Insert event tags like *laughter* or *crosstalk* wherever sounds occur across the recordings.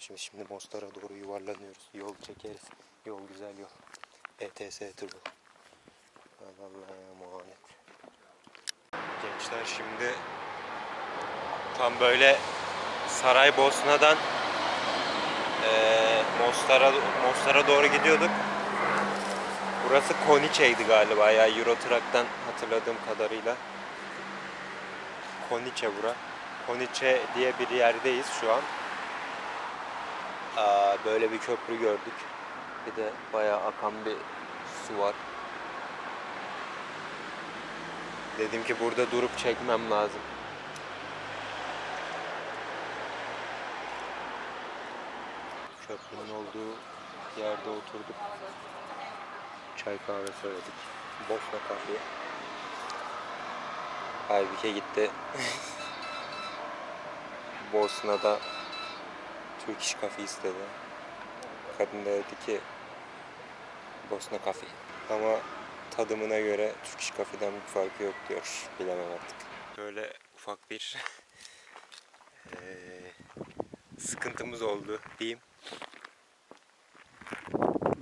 Şimdi şimdi Mostar'a doğru yuvarlanıyoruz. Yol çekeriz. Yol güzel yol. ETS turu. Allah'a emanet. Gençler şimdi tam böyle Saraybosna'dan eee Mostar'a Mostar'a doğru gidiyorduk. Burası Konice'ydi galiba ya Euro hatırladığım kadarıyla. Konice bura. Konice diye bir yerdeyiz şu an. Böyle bir köprü gördük. Bir de bayağı akan bir su var. Dedim ki burada durup çekmem lazım. Köprünün olduğu yerde oturduk. Çay kahve söyledik. Bosna kahve. Aybike gitti. *laughs* Bosna'da Türk iş istedi. Kadın da dedi ki Bosna kafe. Ama tadımına göre Türk iş kafeden bir farkı yok diyor. Bilemem artık. Böyle ufak bir *laughs* eee, sıkıntımız oldu diyeyim.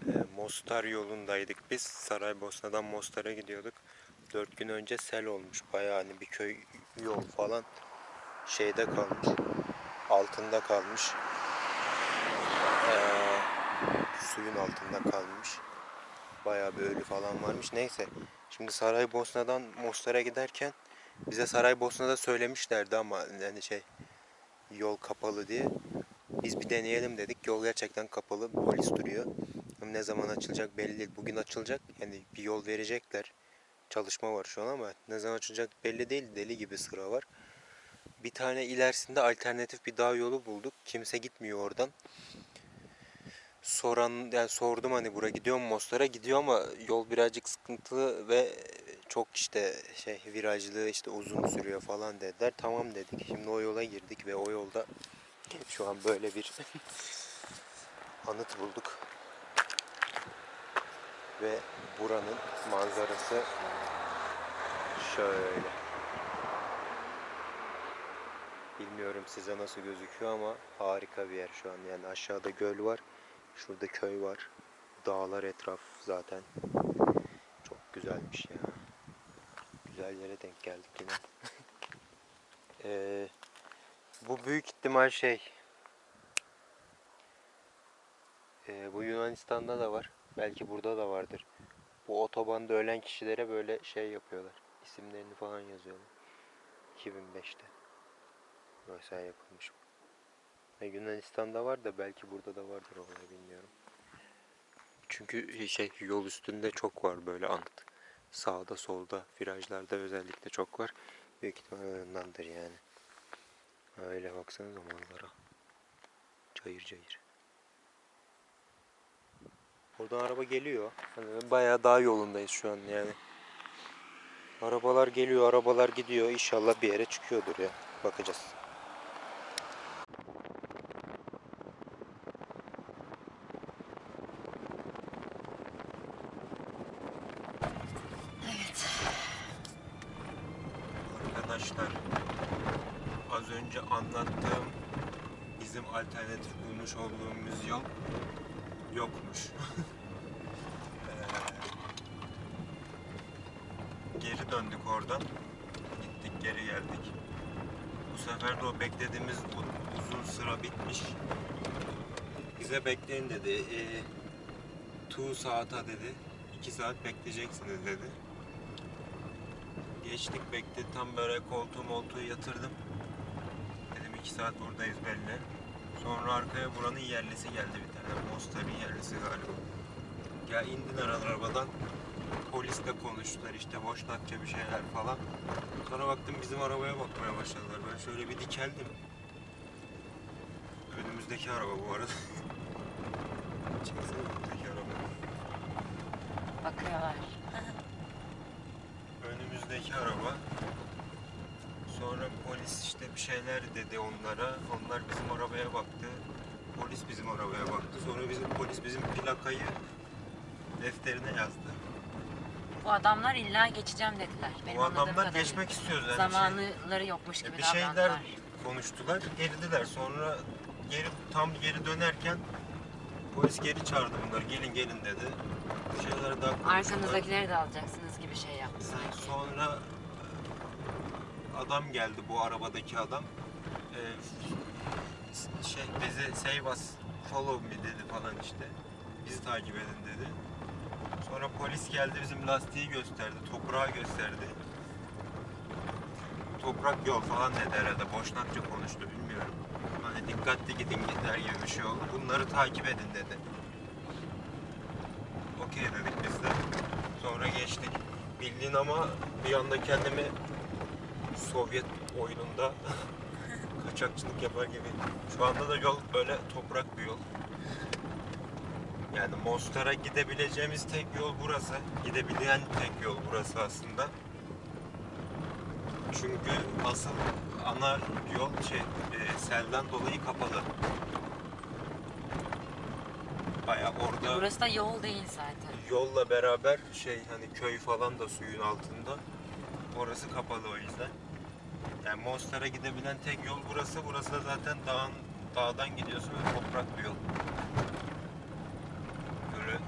Eee, Mostar yolundaydık biz. Saraybosna'dan Mostar'a gidiyorduk. 4 gün önce sel olmuş. Bayağı hani bir köy yol falan şeyde kalmış. Altında kalmış. Suyun altında kalmış. Bayağı bir ölü falan varmış. Neyse. Şimdi Saraybosna'dan Mostar'a giderken bize Saraybosna'da söylemişlerdi ama yani şey yol kapalı diye. Biz bir deneyelim dedik. Yol gerçekten kapalı. Polis duruyor. Ama ne zaman açılacak belli değil. Bugün açılacak. Yani bir yol verecekler. Çalışma var şu an ama ne zaman açılacak belli değil. Deli gibi sıra var. Bir tane ilerisinde alternatif bir dağ yolu bulduk. Kimse gitmiyor oradan. Soran yani sordum hani buraya gidiyor mu Mostar'a gidiyor ama yol birazcık sıkıntılı ve çok işte şey virajlı işte uzun sürüyor falan dediler. Tamam dedik. Şimdi o yola girdik ve o yolda şu an böyle bir *laughs* anıt bulduk. Ve buranın manzarası şöyle. Bilmiyorum size nasıl gözüküyor ama harika bir yer şu an. Yani aşağıda göl var. Şurada köy var. Dağlar etraf zaten. Çok güzelmiş ya. Güzel yere denk geldik yine. *laughs* Ee, bu büyük ihtimal şey. Ee, bu Yunanistan'da da var. Belki burada da vardır. Bu otobanda ölen kişilere böyle şey yapıyorlar. İsimlerini falan yazıyorlar. 2005'te. Mesela yapılmış bu. Ha, Yunanistan'da var da belki burada da vardır onu bilmiyorum. Çünkü şey yol üstünde çok var böyle anıt. Sağda solda virajlarda özellikle çok var. Büyük ihtimal ondandır yani. Öyle baksanıza manzara. Cayır cayır. Oradan araba geliyor. Hani bayağı dağ yolundayız şu an yani. Arabalar geliyor, arabalar gidiyor. İnşallah bir yere çıkıyordur ya. Bakacağız. Arkadaşlar az önce anlattığım bizim alternatif bulmuş olduğumuz yol yokmuş. Ee, geri döndük oradan. Gittik geri geldik. Bu sefer de o beklediğimiz uzun sıra bitmiş. Bize bekleyin dedi. Ee, two saata dedi. 2 saat bekleyeceksiniz dedi. Geçtik bekledik tam böyle koltuğu moltuğu yatırdım. Dedim 2 saat buradayız belli. Sonra arkaya buranın yerlisi geldi bir tane. Mostar'ın yerlisi galiba. Ya indiler arabadan. Polisle konuştular işte boşnakça bir şeyler falan. Sonra baktım bizim arabaya bakmaya başladılar. Ben şöyle bir dikeldim. Önümüzdeki araba bu arada. *laughs* Çeksene önümüzdeki araba. Bakıyorlar. önümüzdeki araba. Sonra polis işte bir şeyler dedi onlara. Onlar bizim arabaya baktı. Polis bizim arabaya baktı. Sonra bizim polis bizim plakayı defterine yazdı. Bu adamlar illa geçeceğim dediler. Benim Bu anladığım adamlar kadarıyla. geçmek istiyor yani. Zamanları yokmuş Şey- gibi bir şeyler davrandılar. konuştular, girdiler. Sonra geri tam geri dönerken polis geri çağırdı bunlar. Gelin gelin dedi. Bir şeyler daha konuştular. Arkanızdakileri de alacaksınız gibi şey yaptı sanki. Sonra e, adam geldi bu arabadaki adam. E, şey bizi save us, follow me dedi falan işte. Bizi takip edin dedi. Sonra polis geldi bizim lastiği gösterdi, toprağı gösterdi. Toprak yol falan dedi herhalde. Boşnakça konuştu bilmiyorum. Hani dikkatli gidin gider gibi bir şey oldu. Bunları takip edin dedi. Okey dedik biz de. Sonra geçtik. Bildiğin ama bir anda kendimi Sovyet oyununda *laughs* kaçakçılık yapar gibi. Şu anda da yol böyle toprak bir yol. Yani Mostar'a gidebileceğimiz tek yol burası. Gidebilen tek yol burası aslında. Çünkü asıl ana yol şey e, selden dolayı kapalı. Baya orada Burası da yol değil zaten. yolla beraber şey hani köy falan da suyun altında. Orası kapalı o yüzden. Yani Mostar'a gidebilen tek yol burası. Burası da zaten dağın, dağdan gidiyorsun ve toprak bir yol.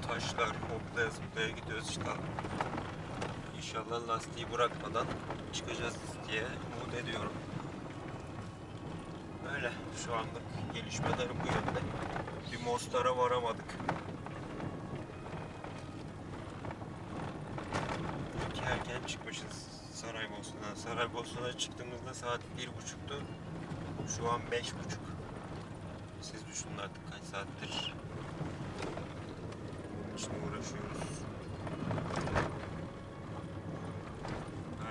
Taşlar hoplaya zıplaya gidiyoruz işte. İnşallah lastiği bırakmadan çıkacağız diye umut ediyorum. Öyle şu anlık gelişmeler bu yönde. Bir Mostar'a varamadık. İki erken çıkmışız Saraybosna'dan. Saraybosna'dan çıktığımızda saat bir buçuktu. Şu an beş buçuk. Siz düşünün artık kaç saattir bunun için uğraşıyoruz.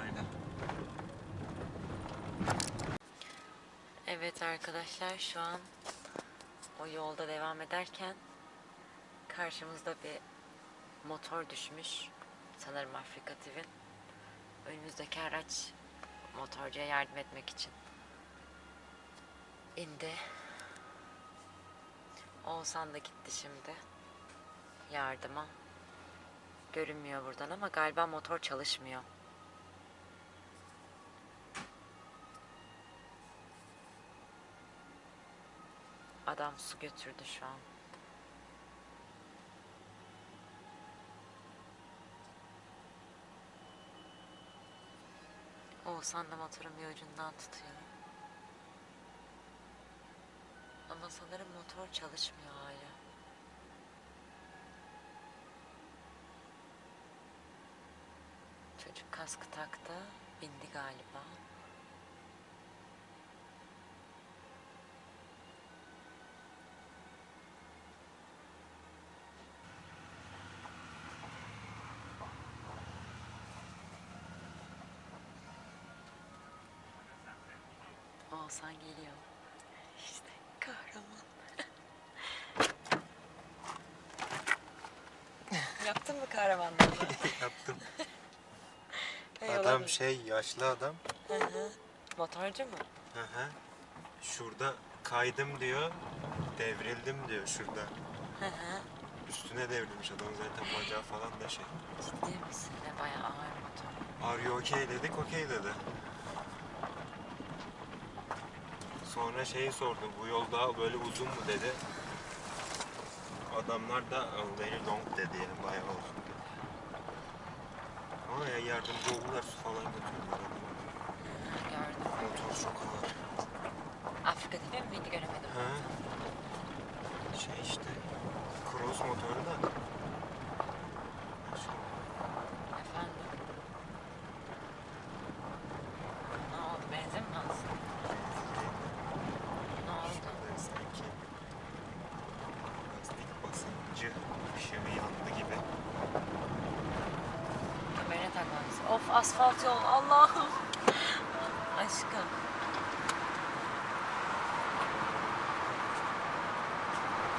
Aynen. Evet arkadaşlar şu an o yolda devam ederken karşımızda bir motor düşmüş. Sanırım Afrika TV'nin. Önümüzdeki araç motorcuya yardım etmek için indi. Oğuzhan da gitti şimdi yardıma. Görünmüyor buradan ama galiba motor çalışmıyor. Adam su götürdü şu an. Oğuzhan da motorun bir ucundan tutuyor. Ama sanırım motor çalışmıyor hala. Çocuk kaskı taktı. Bindi galiba. Oğuzhan geliyor. İşte kahraman. *laughs* Yaptın mı kahramanlığını? *laughs* Yaptım. *laughs* Hey, Adam olabilir. şey yaşlı adam. Hı hı. Motorcu mu? Hı hı. Şurada kaydım diyor. Devrildim diyor şurada. Hı hı. Üstüne devrilmiş adam zaten bacağı falan da şey. Ciddi misin? Ne bayağı ağır motor. Are you okay dedik okey dedi. Sonra şeyi sordu bu yol daha böyle uzun mu dedi. Adamlar da "Oh, very long dedi yani bayağı uzun dedi. Ama ya yardımcı oldular su falan götürdüler. Motor çok ağır. Afrika değil mi? Beni göremedim. Ha. Şey işte cross motoru da. Şey, Efendim? Ne oldu? Benzin mi alsın? Ne oldu? Şurada sanki lastik basıncı ışığı yandı gibi. Kemerine takmalısın. Of asfalt yol. Allah'ım. Aşkım.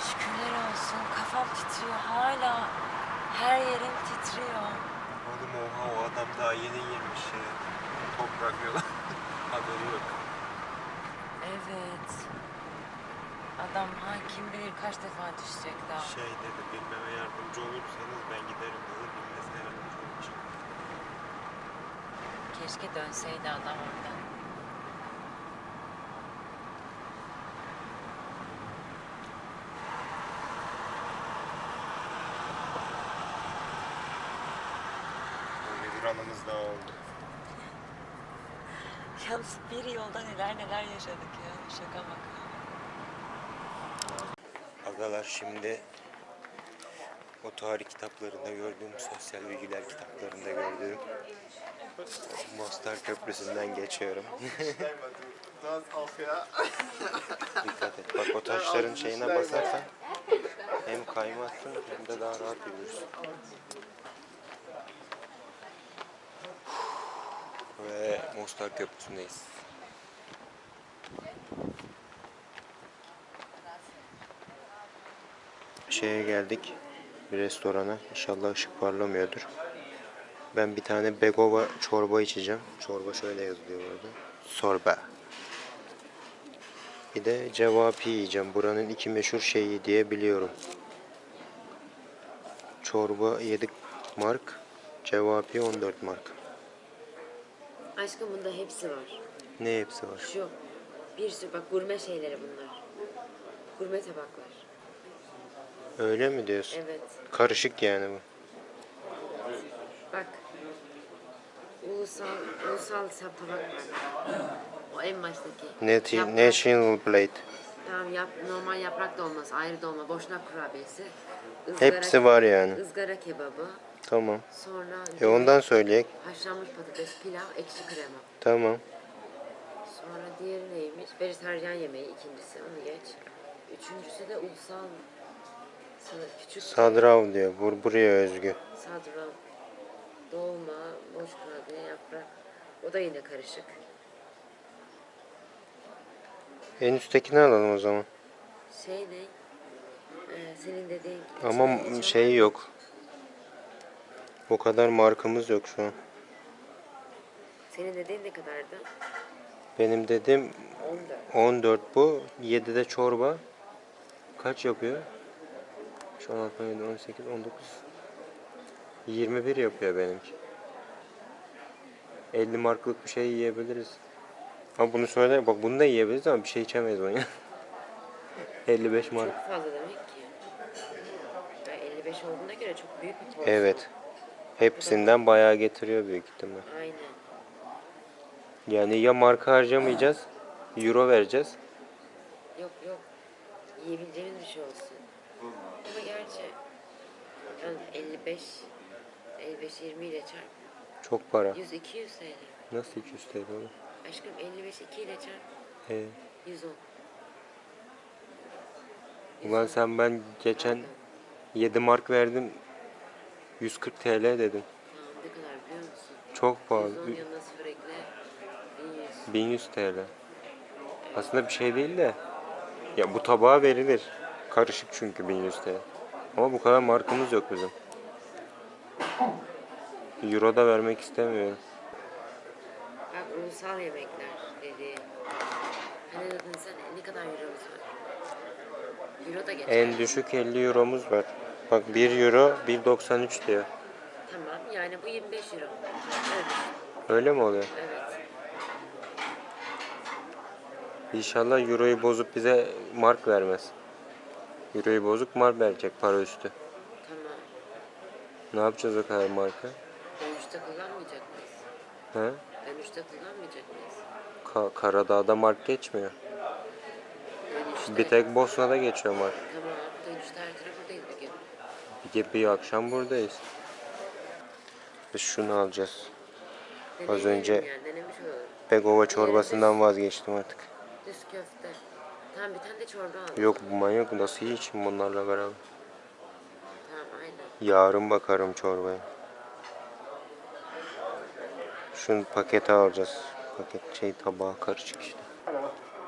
Şükürler olsun. Kafam titriyor hala. Her yerim titriyor. Oğlum oha o adam daha yeni girmiş ya. Toprak yola. *laughs* Haberi yok. Evet. Adam ha kim bilir kaç defa düşecek daha. Şey dedi bilmeme yardımcı olursanız ben giderim dedi. Bilmesine Keşke dönseydi adam oradan. Böyle bir anımız daha oldu. *laughs* Yalnız bir yolda neler neler yaşadık ya. Şaka maka. Agalar şimdi o tarih kitaplarında gördüğüm, sosyal bilgiler kitaplarında gördüğüm Mostar Köprüsü'nden geçiyorum. *laughs* Dikkat et. Bak o taşların şeyine basarsan hem kaymazsın hem de daha rahat yürürsün. Ve Mostar Köprüsü'ndeyiz. Şeye geldik. Bir restorana. İnşallah ışık parlamıyordur. Ben bir tane begova çorba içeceğim. Çorba şöyle yazılıyor burada. Sorba. Bir de cevapi yiyeceğim. Buranın iki meşhur şeyi diye biliyorum. Çorba 7 mark, cevapi 14 mark. Aşkım bunda hepsi var. Ne hepsi var? Şu bir sürü bak gurme şeyleri bunlar. Gurme tabaklar. Öyle mi diyorsun? Evet. Karışık yani bu. Bak. Ulusal ulusal sap tabak var. O en baştaki. Nati- Yaprak- National Plate. Tamam yap, normal yaprak dolması, ayrı dolma, boşnak kurabiyesi. Hepsi var yani. ızgara kebabı. Tamam. Sonra E ondan söyleyek. haşlanmış patates, pilav, ekşi krema. Tamam. Sonra diğeri neymiş? Vejetaryen yemeği ikincisi, onu geç. Üçüncüsü de ulusal küçük Sadrav diyor. Bur buraya özgü. sadra, dolma, boş kurabiye, yaprak. O da yine karışık. En üsttekini alalım o zaman. Şey ne? Ee, senin dediğin Ama içinde şey yok. O kadar markamız yok şu an. Senin dediğin ne kadardı? Benim dedim 14. 14 bu. 7 de çorba. Kaç yapıyor? Şu an 17, 18, 19. 21 yapıyor benimki. 50 marklık bir şey yiyebiliriz. Ama bunu söyle bak bunu da yiyebiliriz ama bir şey içemeyiz ya. 55 *laughs* mark. Çok fazla demek ki. Ya 55 olduğuna göre çok büyük bir porsiyon. Evet. Hepsinden bayağı getiriyor büyük ihtimal. Aynen. Yani ya marka harcamayacağız, euro vereceğiz. Yok yok. Yiyebileceğimiz bir şey olsun. Gerçi yani 55 55 20 ile çarp. Çok para. 100 200 TL. Nasıl 200 TL olur? Aşkım 55 2 ile çarp. Ee, 110. ulan sen ben geçen 7 mark verdim. 140 TL dedim. Tamam ne kadar biliyor musun? Çok pahalı. 110 yanına sıfır ekle. 1100. 1100 TL. Aslında bir şey değil de. Ya bu tabağa verilir. Karışık çünkü 1100 TL. Ama bu kadar markamız yok bizim. Euro da vermek istemiyorum. Bak ulusal yemekler dedi. Hani dedin sen ne kadar euromuz var? Euro da geçer. En düşük 50 euromuz var. Bak 1 euro 1.93 diyor. Tamam yani bu 25 euro. Evet. Öyle mi oluyor? Evet. İnşallah euroyu bozup bize mark vermez. Euroyu bozuk mark verecek para üstü. Tamam. Ne yapacağız o kadar marka? Dönüşte kullanmayacak mıyız? He? Dönüşte kullanmayacak mıyız? Ka- Karadağ'da mark geçmiyor. Dönüşte. Bir tek Bosna'da geçiyor mark. Tamam. Dönüşte her buradayız bugün. Bir, bir akşam buradayız. Biz şunu alacağız. Az önce- Yani. Begova çorbasından vazgeçtim artık. Düz köfte. Tamam bir tane de çorba al. Yok bu manyak nasıl yiyeceğim bunlarla beraber. Tamam aynen. Yarın bakarım çorbaya. Şunu pakete alacağız. Paket şey tabağı karışık işte.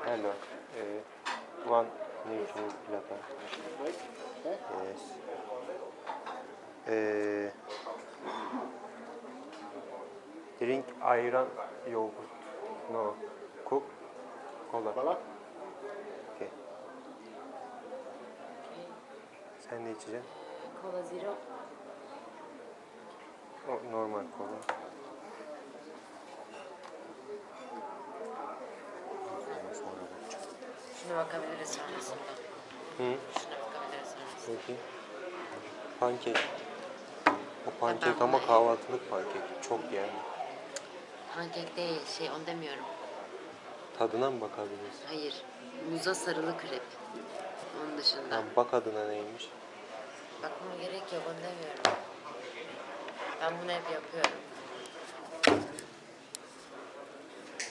Hello. Uh, one nutrition plata. Yes. Eh, drink ayran yogurt. No. Cook. Cola. Voilà. Sen ne içeceksin? Kola zero. O normal kola. Sonra bakacağım. Şuna bakabiliriz sonrasında. Hı? Şuna bakabiliriz sonrasında. Peki. Pankek. O pankek ama kahvaltılık pankek. Çok yani. Pankek değil şey onu demiyorum. Tadına mı bakabiliriz? Hayır. Muza sarılı krep. Dışında. Tamam bak adına neymiş. Bakmama gerek yok onu demiyorum. Ben bunu hep yapıyorum.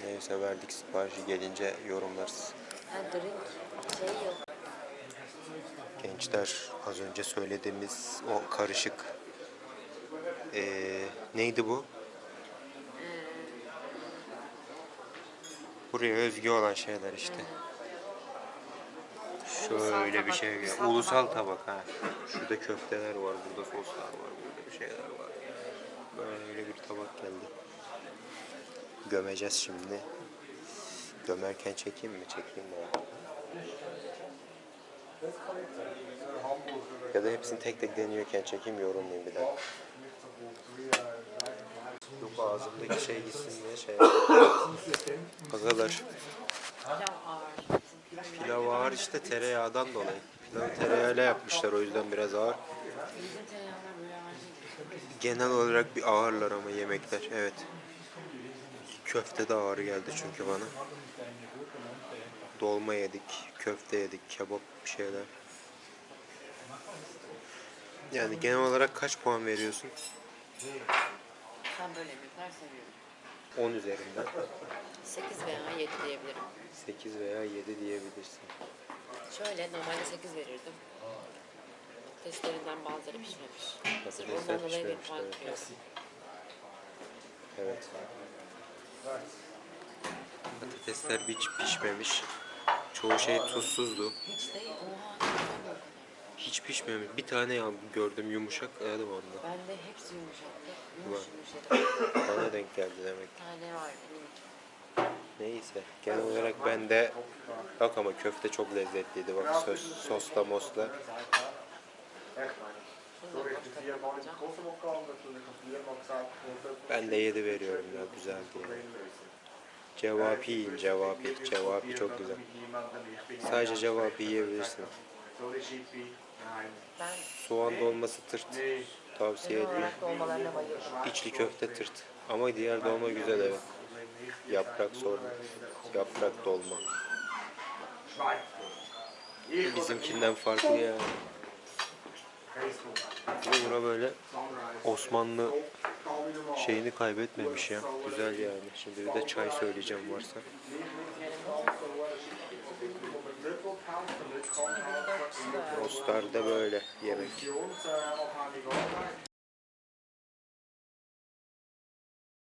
Neyse verdik siparişi gelince yorumlarız. Ha drink şey yok. Gençler az önce söylediğimiz o karışık eee, neydi bu? Buraya özgü olan şeyler işte. Şöyle bir şey. ulusal Ulusal tabak. tabak ha. Şurada köfteler var, burada soslar var, burada bir şeyler var. Böyle bir tabak geldi. Gömeceğiz şimdi. Gömerken çekeyim mi? Çekeyim mi? Ya da hepsini tek tek deniyorken çekeyim yorumlayayım bir daha. Yok ağzımdaki şey gitsin diye şey Agalar Pilav ağır. İşte tereyağdan dolayı. Pilavı tereyağıyla yapmışlar o yüzden biraz ağır. Genel olarak bir ağırlar ama yemekler evet. Köfte de ağır geldi çünkü bana. Dolma yedik, köfte yedik, kebap bir şeyler. Yani genel olarak kaç puan veriyorsun? Ben böyle yemekler seviyorum. 10 üzerinden 8 veya 7 diyebilirim. 8 veya 7 diyebilirsin. Şöyle normalde 8 verirdim. Testlerinden bazıları pişmemiş. Sırf Patatesler ondan dolayı bir pişmemiş, puan evet. Evet. Patatesler hiç pişmemiş. Çoğu şey tuzsuzdu. Hiç değil. neden o kadar? Hiç pişmemiş. Bir tane ya- gördüm yumuşak. Yedim onu da. Ben de hepsi yumuşaktı. Yumuş yumuş yedim. Bana denk geldi demek. Bir tane var benim. Neyse. Genel olarak ben de bak ama köfte çok lezzetliydi. Bak sos, sosla mosla. Ben de 7 veriyorum ya. Güzel diye. Cevapi yiyin. Cevapi. Cevapi çok güzel. Sadece cevapi yiyebilirsin. Ben Soğan dolması tırt. Tavsiye genel etmem. olarak dolmalarına bayıldım. İçli köfte tırt. Ama diğer dolma güzel evet. Yaprak sorma. Yaprak dolma. Bizimkinden farklı yani. Bir de buna böyle Osmanlı şeyini kaybetmemiş ya. Güzel yani. Şimdi bir de çay söyleyeceğim varsa. Rostar da böyle yemek.